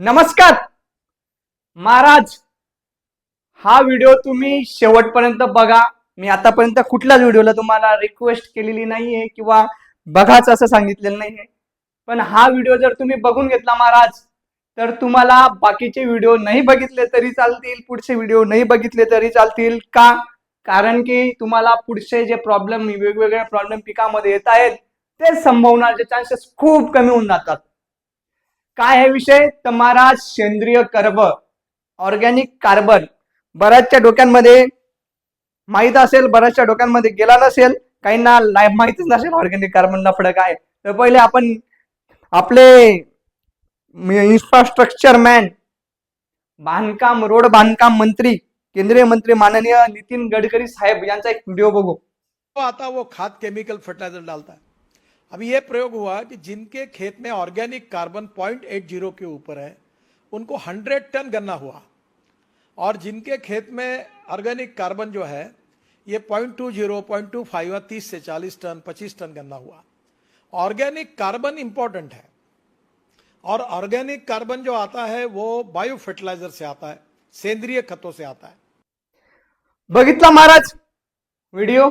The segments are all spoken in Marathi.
नमस्कार! महाराज हा व्हिडिओ तुम्ही शेवटपर्यंत बघा. मी आतापर्यंत कुठल्याच व्हिडिओला तुम्हाला रिक्वेस्ट केलेली नाहीये किंवा बघाच असं सांगितलेलं नाहीये. पण हा व्हिडिओ जर तुम्ही बघून घेतला महाराज तर तुम्हाला बाकीचे व्हिडिओ नाही बघितले तरी चालतील पुढचे व्हिडिओ नाही बघितले तरी चालतील. का? कारण की तुम्हाला पुढचे जे प्रॉब्लेम वेगवेगळे प्रॉब्लेम पिकामध्ये येत आहेत ते संभवण्याचे चान्सेस खूप कमी होऊन जातात. काय आहे विषय? तुम्हाला महाराज सेंद्रिय कर्ब ऑर्गॅनिक कार्बन. बऱ्याचशा डोक्यांमध्ये माहीत असेल बऱ्याचशा डोक्यांमध्ये गेला नसेल काहींना लाईफ माहितीच नसेल ऑर्गॅनिक कार्बन लफडं काय तर पहिले आपण आपले इन्फ्रास्ट्रक्चर मॅन बांधकाम रोड बांधकाम मंत्री केंद्रीय मंत्री माननीय नितीन गडकरी साहेब यांचा एक व्हिडिओ बघू. आता वो खाद केमिकल फर्टिलाइजर डालता है अभी ये प्रयोग हुआ कि जिनके खेत में organic carbon point eight zero के ऊपर है, उनको हंड्रेड टन गन्ना हुआ। और जिनके खेत में ऑर्गेनिक कार्बन जो है, ये point two zero, point two five तीस से चालीस टन, पच्चीस टन गन्ना हुआ। ऑर्गेनिक कार्बन इंपॉर्टेंट है। और ऑर्गेनिक कार्बन जो आता है, वो बायो फर्टिलाइज़र से आता है, सेंद्रिय खतों से आता है। बघितला महाराज व्हिडिओ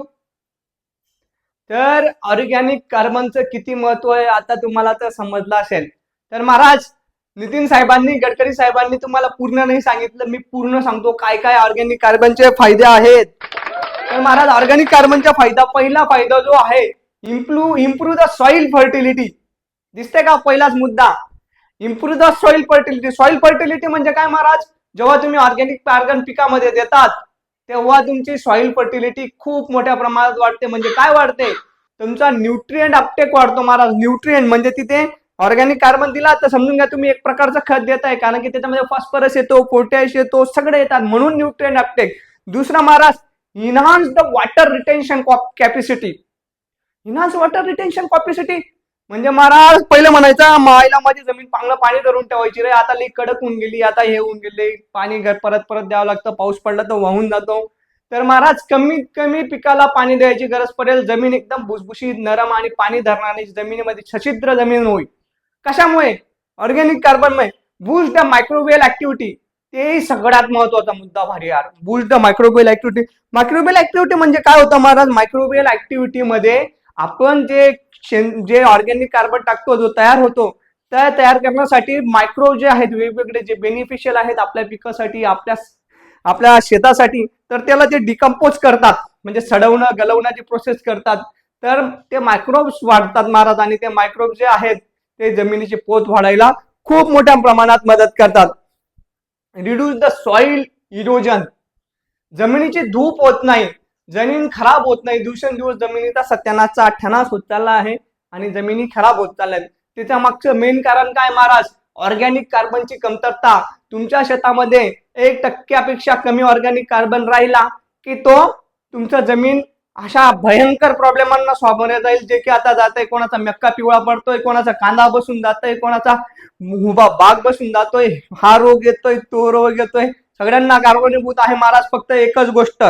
तर ऑर्गॅनिक कार्बनचं किती महत्त्व आहे आता तुम्हाला तर समजलं असेल. तर महाराज नितीन साहेबांनी गडकरी साहेबांनी तुम्हाला पूर्ण नाही सांगितलं मी पूर्ण सांगतो काय काय ऑर्गॅनिक कार्बनचे फायदे आहेत. तर महाराज ऑर्गॅनिक कार्बनचा फायदा पहिला फायदा जो आहे improve improve the soil fertility दिसते का पहिलाच मुद्दा? Improve the soil fertility soil fertility म्हणजे काय महाराज? जेव्हा तुम्ही ऑर्गॅनिक कार्बन पिकामध्ये देतात तेव्हा तुमची सॉइल फर्टिलिटी खूप मोठ्या प्रमाणात वाढते. म्हणजे काय वाढते? तुमचा न्यूट्रिएंट अपटेक वाढतो महाराज. न्यूट्रिएंट म्हणजे तिथे ऑर्गॅनिक कार्बन दिला तर समजून घ्या तुम्ही एक प्रकारचं खत देताय कारण की त्याच्यामध्ये फॉस्फरस येतो पोटॅश येतो सगळे येतात. म्हणून न्यूट्रिएंट अपटेक दुसरा Maharaj enhance the water retention capacity enhance water retention capacity म्हणजे महाराज पहिलं म्हणायचं मायला माझी जमीन चांगलं पाणी धरून ठेवायची रे. आता लई कडक होऊन गेली आता हे होऊन गेले पाणी परत परत द्यावं लागतं पाऊस पडला तर वाहून जातो. तर महाराज कमीत कमी पिकाला पाणी द्यायची गरज पडेल जमीन एकदम भुसभुशीत नरम आणि पाणी धरणारी जमिनीमध्ये छछिद्र जमीन होईल. कशामुळे? ऑर्गॅनिक कार्बनमुळे बूस्ट द मायक्रोवेल ऍक्टिव्हिटी ते सगळ्यात महत्त्वाचा मुद्दा भारी यार. Boost the microbial activity microbial activity म्हणजे काय होतं महाराज? मायक्रोवेल ऍक्टिव्हिटी मध्ये आपण जे जे ऑर्गॅनिक कार्बन टाकतो जो तयार होतो त्या तयार करण्यासाठी मायक्रो जे आहेत वेगवेगळे जे बेनिफिशियल आहेत आपल्या पिकासाठी आपल्या आपल्या शेतासाठी तर त्याला ते डिकम्पोज करतात. म्हणजे सडवणं गलवण्याची प्रोसेस करतात तर ते मायक्रोब्स वाढतात महाराज. आणि ते मायक्रोब्स जे आहेत ते जमिनीचे पोत वाढायला खूप मोठ्या प्रमाणात मदत करतात. रिड्यूस द सॉइल इरोजन जमिनीची धूप होत नाही. जमीन खराब होत नाही दिवसेंदिवस जमिनीचा सत्यानाचा ठणास होत चालला आहे आणि जमिनी खराब होत चालल्या आहेत. त्याच्या मागचं मेन कारण काय महाराज? ऑर्गॅनिक कार्बनची कमतरता. तुमच्या शेतामध्ये एक टक्क्यापेक्षा कमी ऑर्गॅनिक कार्बन राहिला की तो तुमचा जमीन अशा भयंकर प्रॉब्लेमांना सामोरे जाईल जे की आता जात आहे कोणाचा मक्का पिवळा पडतोय कोणाचा कांदा बसून जातोय कोणाचा उभा बाग बसून जातोय हा रोग येतोय तो रोग येतोय. सगळ्यांना कारणीभूत आहे महाराज फक्त एकच गोष्ट.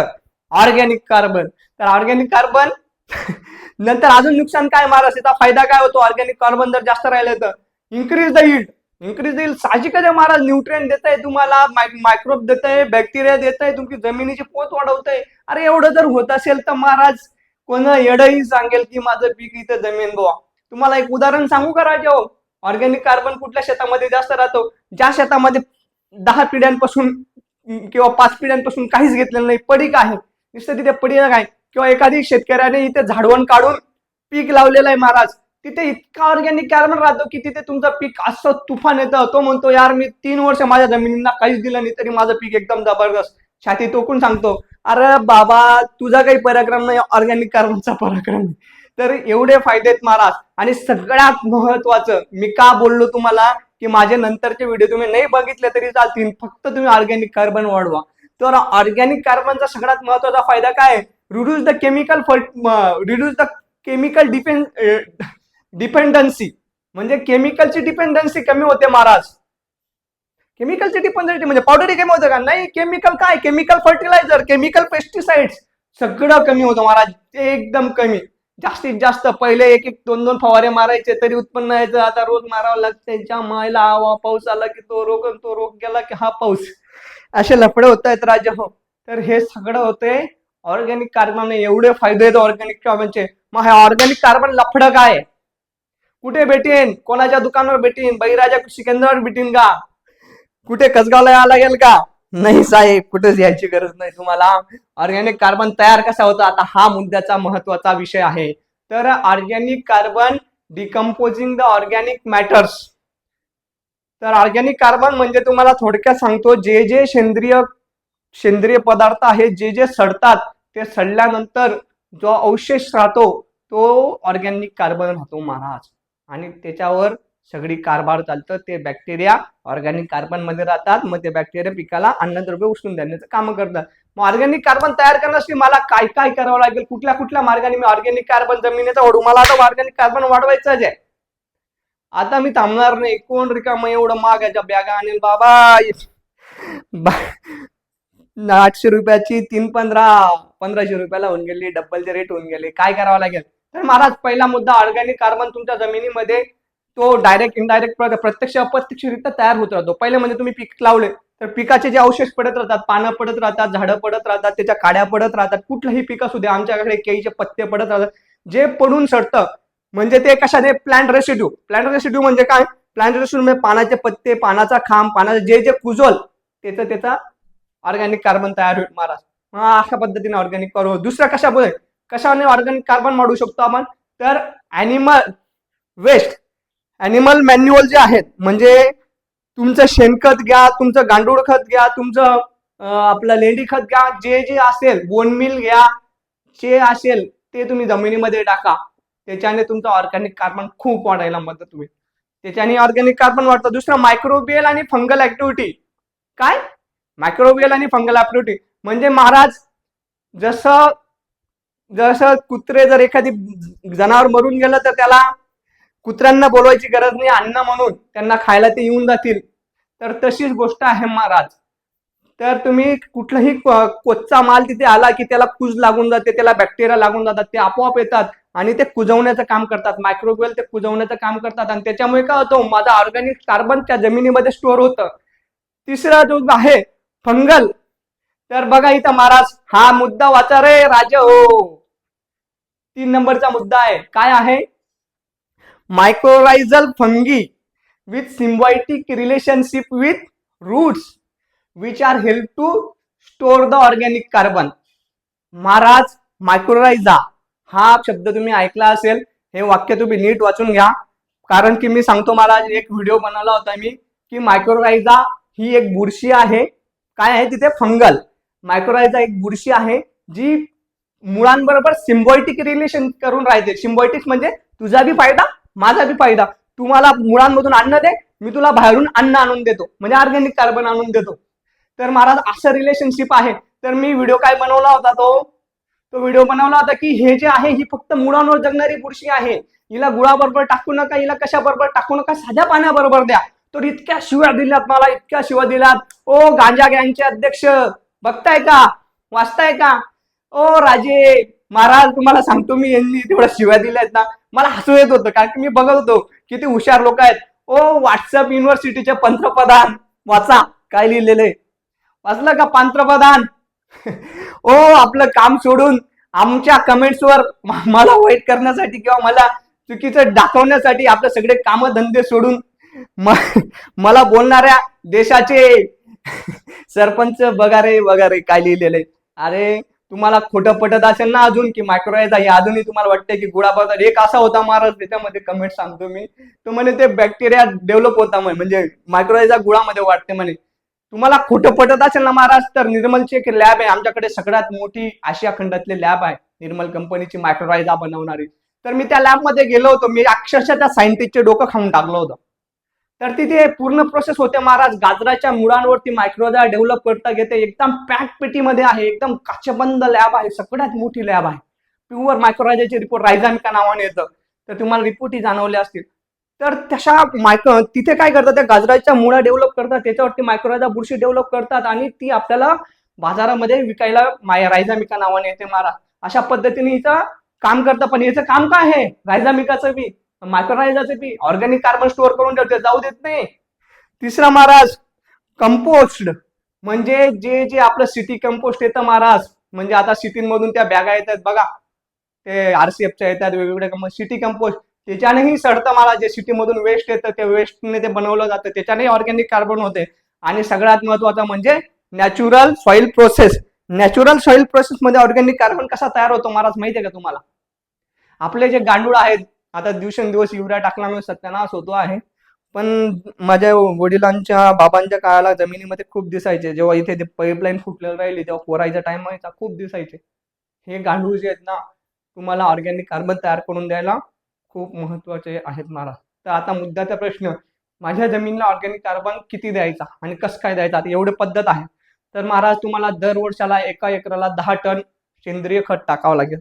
ऑर्गॅनिक कार्बन तर ऑर्गॅनिक कार्बन नंतर अजून नुकसान काय महाराज त्याचा फायदा काय होतो? ऑर्गॅनिक कार्बन जर जास्त राहिलं तर? Increase the yield increase the साहजिकच महाराज. न्यूट्रिएंट देत आहे तुम्हाला मायक्रोब देत आहे बॅक्टेरिया देत आहे तुमची जमिनीची पोत वाढवतंय. अरे एवढं जर होत असेल तर महाराज कोण एडही सांगेल की माझं पीक इथं जमीन बुवा. तुम्हाला एक उदाहरण सांगू का राजा हो? ऑर्गॅनिक कार्बन कुठल्या शेतामध्ये जास्त राहतो? ज्या शेतामध्ये दहा पिढ्यांपासून किंवा पाच पिढ्यांपासून काहीच घेतलेलं नाही पडीक आहे. नुसतं तिथे पडीक काय किंवा एखादी शेतकऱ्याने इथे झाडवण काढून पीक लावलेलं आहे महाराज. तिथे इतका ऑर्गॅनिक कार्बन राहतो की तिथे तुमचं पीक असं तुफान येतं. तो म्हणतो यार मी तीन वर्ष माझ्या जमिनींना काहीच दिलं नाही तरी माझं पीक एकदम जबरदस्त. छाती टोकून सांगतो अरे बाबा तुझा काही पराक्रम नाही ऑर्गॅनिक कार्बनचा पराक्रम तर एवढे फायदे आहेत महाराज. आणि सगळ्यात महत्वाचं मी का बोललो तुम्हाला की माझे नंतरचे व्हिडिओ तुम्ही नाही बघितले तरी चालतील. फक्त तुम्ही ऑर्गॅनिक कार्बन वाढवा. तर ऑर्गॅनिक कार्बनचा सगळ्यात महत्त्वाचा फायदा काय? Reduce the chemical reduce the chemical depend dependency म्हणजे केमिकलची डिपेंडन्सी कमी होते महाराज. केमिकलची डिपेंडन्सी म्हणजे पावडरी कमी होतं का? नाही केमिकल काय? केमिकल फर्टिलायझर केमिकल पेस्टिसाइड्स सगळं कमी होतं महाराज. ते एकदम कमी. जास्तीत जास्त पहिले एक एक दोन दोन फवारे मारायचे तरी उत्पन्न यायचं. आता रोज मारावं लागतं. त्यांच्या मायला हवा पाऊस आला की तो रोग तो रोग गेला की हा पाऊस. असे लफडे होत आहेत राजा हो. तर हे सगळं होते ऑर्गॅनिक कार्बनने एवढे फायदे आहेत ऑर्गॅनिक कार्बनचे मग हे ऑर्गॅनिक कार्बन लफडं काय? कुठे भेटेन? कोणाच्या दुकानावर भेटेन? बहिराजा कृषी केंद्रावर भेटेन का? कुठे कसगावला यावं लागेल का? नाही साहेब कुठेच यायची गरज नाही तुम्हाला. ऑर्गॅनिक कार्बन तयार कसा होता? आता हा मुद्द्याचा महत्त्वाचा विषय आहे. तर organic carbon decomposing the organic matters तर ऑर्गॅनिक कार्बन म्हणजे तुम्हाला थोडक्यात सांगतो जे जे सेंद्रिय सेंद्रिय पदार्थ आहेत जे जे सडतात ते सडल्यानंतर जो अवशेष राहतो तो ऑर्गॅनिक कार्बन राहतो महाराज. आणि त्याच्यावर सगळी कारभार चालतं ते बॅक्टेरिया ऑर्गॅनिक कार्बनमध्ये राहतात मग ते बॅक्टेरिया पिकाला अन्नद्रव्य उचलून देण्याचं काम करतात. मग ऑर्गॅनिक कार्बन तयार करण्यासाठी मला काय काय करावं लागेल? कुठल्या कुठल्या मार्गाने मी ऑर्गॅनिक कार्बन जमिनीचा वाढू मला आता ऑर्गॅनिक कार्बन वाढवायचंच आहे? आता मी थांबणार नाही. कोण रिकाम एवढं मागायच्या बॅगा आणेल? बाबा आठशे रुपयाची तीन पंधरा पंधराशे रुपयाला होऊन गेली डब्बलचे रेट होऊन गेले. काय करावं लागेल? तर महाराज पहिला मुद्दा ऑर्गॅनिक कार्बन तुमच्या जमिनीमध्ये तो डायरेक्ट इनडायरेक्ट प्रत्यक्ष अप्रत्यक्षरित्या तयार होत राहतो. पहिले म्हणजे तुम्ही पीक लावले तर पिकाचे जे अवशेष पडत राहतात पानं पडत राहतात झाडं पडत राहतात त्याच्या काड्या पडत राहतात कुठलंही पीक असू दे आमच्याकडे केळीचे पत्ते पडत राहतात जे पडून सडतं म्हणजे ते कशाने? प्लांट रेसिड्यू प्लांट रेसिड्यू म्हणजे काय? प्लांट रेसिड्यू म्हणजे पानाचे पत्ते पानाचा खांब पानाचं जे जे कुजल त्याचं त्याचा ऑर्गॅनिक कार्बन तयार होईल. महाराज हा अशा पद्धतीने ऑर्गॅनिक करू. दुसरं कशामुळे? कशाने ऑर्गॅनिक कार्बन वाढवू शकतो आपण? तर अॅनिमल वेस्ट अॅनिमल मॅन्युअल जे आहेत म्हणजे तुमचं शेणखत घ्या तुमचं गांडूळ खत घ्या तुमचं आपलं लेंडी खत घ्या जे जे असेल बोनमिल घ्या जे असेल ते तुम्ही जमिनीमध्ये टाका. त्याच्याने तुमचं ऑर्गॅनिक कार्बन खूप वाढायला मदत होईल. त्याच्याने ऑर्गॅनिक कार्बन वाढतं. दुसरं मायक्रोबियल आणि फंगल ऍक्टिव्हिटी काय? मायक्रोबियल आणि फंगल ऍक्टिव्हिटी म्हणजे महाराज जसं जसं कुत्रे जर एखादी जनावर मरून गेलं तर त्याला कुत्र्यांना बोलवायची गरज नाही अन्न म्हणून त्यांना खायला ते येऊन जातील. तर तशीच गोष्ट आहे महाराज. तर तुम्ही कुठलाही कोच्चा माल तिथे आला की त्याला कुज लागून जाते त्याला बॅक्टेरिया लागून जातात ते आपोआप येतात. आणि ते कुजवण्याचं काम करतात. मायक्रोवेल ते कुजवण्याचं काम करतात. आणि त्याच्यामुळे काय होतं माझा ऑर्गॅनिक कार्बन त्या जमिनीमध्ये स्टोअर होतं. तिसरा जो आहे फंगल तर बघा इथं महाराज हा मुद्दा वाचा रे राजा हो. तीन नंबरचा मुद्दा आहे. काय आहे? Mycorrhizal fungi with symbiotic relationship with roots which are help to store the organic carbon Maharaj mycorrhiza हा शब्द तुम्ही ऐकला असेल हे वाक्य तुम्ही नीट वाचून घ्या. कारण की मी सांगतो मला एक व्हिडिओ बनवला होता मी की मायक्रोरायझा ही एक बुरशी आहे. काय आहे तिथे? फंगल मायक्रोरायझा एक बुरशी आहे जी मुळांबरोबर सिम्बॉयटिक रिलेशन करून राहते. सिम्बॉयटिक म्हणजे तुझा बी फायदा माझा बी फायदा. तुम्हाला मुळांमधून अन्न दे मी तुला बाहेरून अन्न आणून देतो. म्हणजे ऑर्गॅनिक कार्बन आणून देतो. तर महाराज असं रिलेशनशिप आहे. तर मी व्हिडिओ काय बनवला होता तो? तो व्हिडिओ बनवला होता की हे जे आहे ही फक्त मुळांवर जगणारी बुरशी आहे. हिला गुळाबरोबर टाकू नका हिला कशाबरोबर टाकू नका साध्या पाण्याबरोबर द्या. तर इतक्या शिव्या दिल्यात मला इतक्या शिव्या दिल्यात. ओ गांजा गँगचे अध्यक्ष बघताय का? वाचताय का? ओ राजे महाराज तुम्हाला सांगतो मी यांनी तेवढ्या शिव्या दिल्या आहेत ना. मला हसू येत होतं कारण की मी बघत होतो किती हुशार लोक आहेत. ओ व्हॉट्सअप युनिव्हर्सिटीचे पंतप्रधान वाचा काय लिहिलेले वाचलं का पंतप्रधान? ओ आपलं काम सोडून आमच्या कमेंट्सवर मला वाईट करण्यासाठी किंवा मला चुकीचं दाखवण्यासाठी आपले सगळे कामधंदे सोडून मला बोलणाऱ्या देशाचे सरपंच बघा रे बघा रे काय लिहिलेले अरे तुम्हाला खोटं पटत असेल ना अजून की मायक्रोवेव्ह हे अजूनही तुम्हाला वाटते की गुळाबद्दल एक असा होता महाराज त्याच्यामध्ये कमेंट सांगतो मी. तो म्हणे ते बॅक्टेरिया डेव्हलप होता म्हणे. म्हणजे मायक्रोवेव्हचा गुळामध्ये वाटते म्हणे. तुम्हाला खोटं पटत असेल ना महाराज तर निर्मलची एक लॅब आहे. आमच्याकडे सगळ्यात मोठी आशिया खंडातली लॅब आहे. निर्मल कंपनीची मायक्रोरायझा बनवणारी. तर मी त्या लॅबमध्ये गेलो होतो. मी अक्षरशः त्या सायंटिस्टचे डोकं खाऊन टाकलं होतं. तर तिथे पूर्ण प्रोसेस होते महाराज. गाजराच्या मुळांवरती मायक्रोजा डेव्हलप करता घेते. एकदम पॅक पेटीमध्ये आहे. एकदम काचबंद लॅब आहे. सगळ्यात मोठी लॅब आहे. प्युअर मायक्रोरायझाचे रिपोर्ट रायझामिका नावाने येतं. तर तुम्हाला रिपोर्टही जाणवले असतील. तर तशा मायक्रो तिथे काय करतात त्या गाजराच्या मुळा डेव्हलप करतात त्याच्यावरती मायक्रोरायझा बुरशी डेव्हलप करतात आणि ती आपल्याला बाजारामध्ये विकायला माय. रायझामिका नावाने येते महाराज अशा पद्धतीने हिचं काम करतं. पण याचं काम काय आहे? रायझामिकाचं बी मायक्रोरायझाचं बी. ऑर्गॅनिक कार्बन स्टोअर करून ठेवते. जाऊ देत नाही. तिसरा महाराज कंपोस्ट म्हणजे जे जे आपलं सिटी कंपोस्ट येतं महाराज. म्हणजे आता सिटीमधून त्या बॅगा येतात बघा. ते आरसीएफच्या येतात वेगवेगळ्या सिटी कंपोस्ट त्याच्यानेही सडतं मला जे सिटीमधून वेस्ट येतं ते वेस्टने ते बनवलं जातं. त्याच्यानेही ऑर्गॅनिक कार्बन होते. आणि सगळ्यात महत्वाचं म्हणजे natural soil process natural soil process मध्ये ऑर्गॅनिक कार्बन कसा तयार होतो महाराज माहिती आहे का तुम्हाला? आपले जे गांडूळ आहेत आता दिवसेंदिवस युरिया टाकल्यामुळे सत्यानाश होतो आहे. पण माझ्या वडिलांच्या बाबांच्या काळाला जमिनीमध्ये खूप दिसायचे. जेव्हा इथे ते पाईपलाईन फुटलेलं राहिली तेव्हा कोरायचा टाइम व्हायचा खूप दिसायचे. हे गांडूळ जे आहेत ना तुम्हाला ऑर्गॅनिक कार्बन तयार करून द्यायला खूप महत्त्वाचे आहेत महाराज तर आता मुद्द्याचा प्रश्न माझ्या जमिनीला ऑर्गॅनिक कार्बन किती द्यायचा आणि कसं काय द्यायचा? आता एवढे पद्धत आहे. तर महाराज तुम्हाला दर वर्षाला एका एकराला दहा टन सेंद्रिय खत टाकावं लागेल.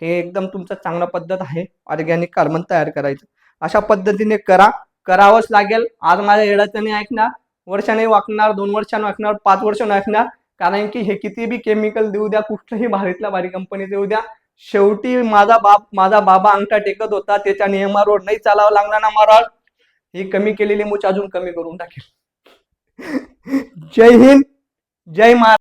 हे एकदम तुमचं चांगलं पद्धत आहे ऑर्गॅनिक कार्बन तयार करायचं. अशा पद्धतीने करा. करावंच लागेल. आज माझ्या येडाचं नाही ऐकणार. वर्षाने वाकणार दोन वर्षाने वाकणार पाच वर्षाने वाकणार. कारण की हे किती बी केमिकल देऊ द्या कुठल्याही भारीतल्या भारी कंपनी देऊ द्या. शेवटी माझा बाप माझा बाबा अंगठा टेकत होता. त्याच्या नियमावर नाही चालावं लागणार ना महाराज. ही कमी केलेली मूच अजून कमी करून टाकेल. जय हिंद. जय महाराज.